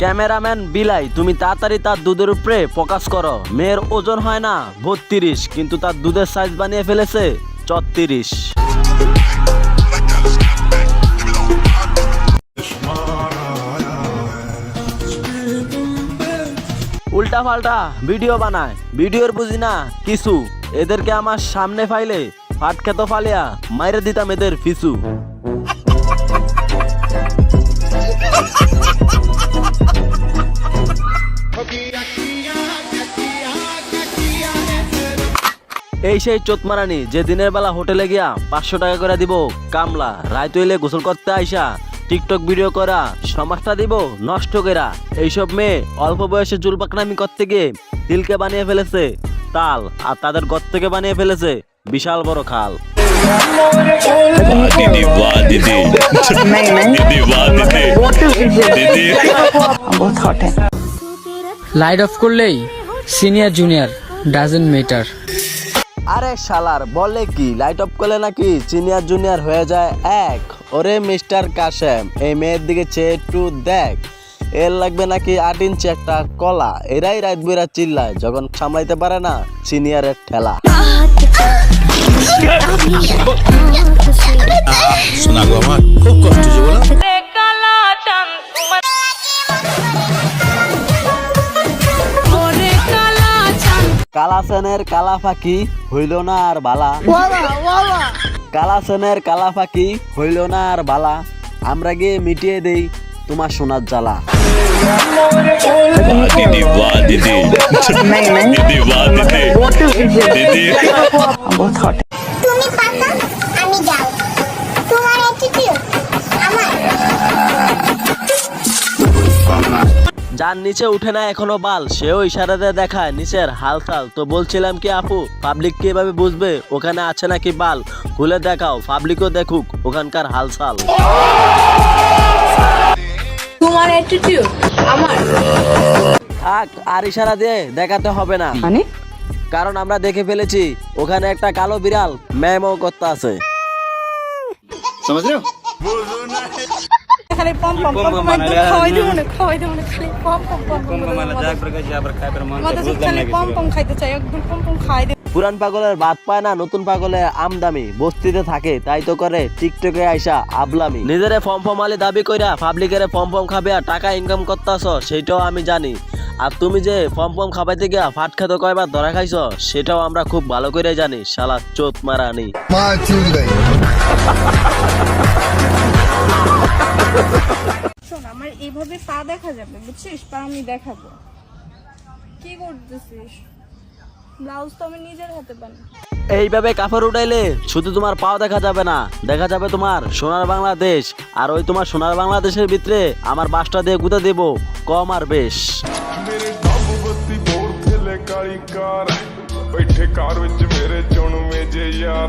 Cameraman, বিলাই, তুমি তাড়াতাড়ি তার দুধের উপরে প্রকাশ করো। মেয়ের ওজন হয় না, বত্রিশ, কিন্তু তার দুধের সাইজ বানিয়ে ফেলেছে চত্রিশ উল্টা পাল্টা ভিডিও বানায় ভিডিওর বুঝি না কিছু। এদেরকে আমার সামনে ফাইলে ফাট খেত ফালিয়া মাইরে দিতাম এদের ফিসু। এই সেই চোতমারানি যে দিনের বেলা হোটেলে গিয়া পাঁচশো টাকা করে দিব কামলা রায়তো এলে গোসল করতে আইসা টিকটক ভিডিও করা সমাজটা দিব নষ্ট করা এইসব মেয়ে অল্প বয়সে জুলপাকনামি করতে গিয়ে তিলকে বানিয়ে ফেলেছে তাল আর তাদের গর থেকে বানিয়ে ফেলেছে বিশাল বড় খাল। লাইট অফ করলেই সিনিয়র জুনিয়র ডাজেন্ট মেটার আরে শালার বলে কি লাইট অফ করলে নাকি সিনিয়র জুনিয়র হয়ে যায় এক ওরে মিস্টার কাশেম এই মেয়ের দিকে চেয়ে একটু দেখ এর লাগবে নাকি আট ইঞ্চি একটা কলা এরাই রাত বেরা চিল্লায় যখন সামলাইতে পারে না সিনিয়রের ঠেলা কালাসেনের কালা ফাঁকি হইল না আর বালা। কালাসেনের কালা ফাঁকি হইল না আর বালা। আমরা গিয়ে মিটিয়ে দেই তোমার সোনার জ্বালা। যার নিচে উঠে না এখনও বাল সেও ইশারাতে দেখায় নিচের হালচাল তো বলছিলাম কি আপু পাবলিক কি এভাবে বুঝবে? ওখানে আছে নাকি বাল? খুলে দেখাও পাবলিকও দেখুক ওখানকার হালচাল তোমার অ্যাটিটিউড আমার। থাক আর ইশারা দিয়ে দেখাতে হবে না। মানে? কারণ আমরা দেখে ফেলেছি ওখানে একটা কালো বিড়াল ম্যামও করতে আছে। খালি পম পম পম পম খাওয়াই দেবো না খাওয়াই দেবো না খালি পম পম পম পম খালি পম পম খাইতে চাই একদম পম পম খাই দেবো। পুরান পাগলের বাদ পায় না নতুন পাগলে আমদামি বস্তিতে থাকে তাই তো করে টিকটকে আইসা আবলামি। নিজেরে ফম আলি দাবি কইরা পাবলিকের ফম ফম খাবে আর টাকা ইনকাম করতাছ সেটাও আমি জানি। আর তুমি যে পম পম খাবাইতে গিয়া ফাট খেত কয়বার ধরা খাইছ সেটাও আমরা খুব ভালো করে জানি শালা চোত মারানি। শোন আমার এইভাবে পা দেখা যাবে বুঝছিস? পা আমি দেখাবো। কি করতেছিস? ব্লাউজ তো আমি নিজের হাতে বানাই এইভাবে কাপড় উঠাইলে শুধু তোমার পাও দেখা যাবে না দেখা যাবে তোমার সোনার বাংলাদেশ আর ওই তোমার সোনার বাংলাদেশের ভিতরে আমার বাসটা দিয়ে গুঁতে দেব কম আর বেশ ਮੇਰੇ ਗੱਬ ਬੱਤੀ ਬੋਰ ਥੱਲੇ ਕਾਲੀ ਕਾਰ ਬੈਠੇ ਕਾਰ ਵਿੱਚ ਮੇਰੇ ਚੁਣਵੇਂ ਜੇ ਯਾਰ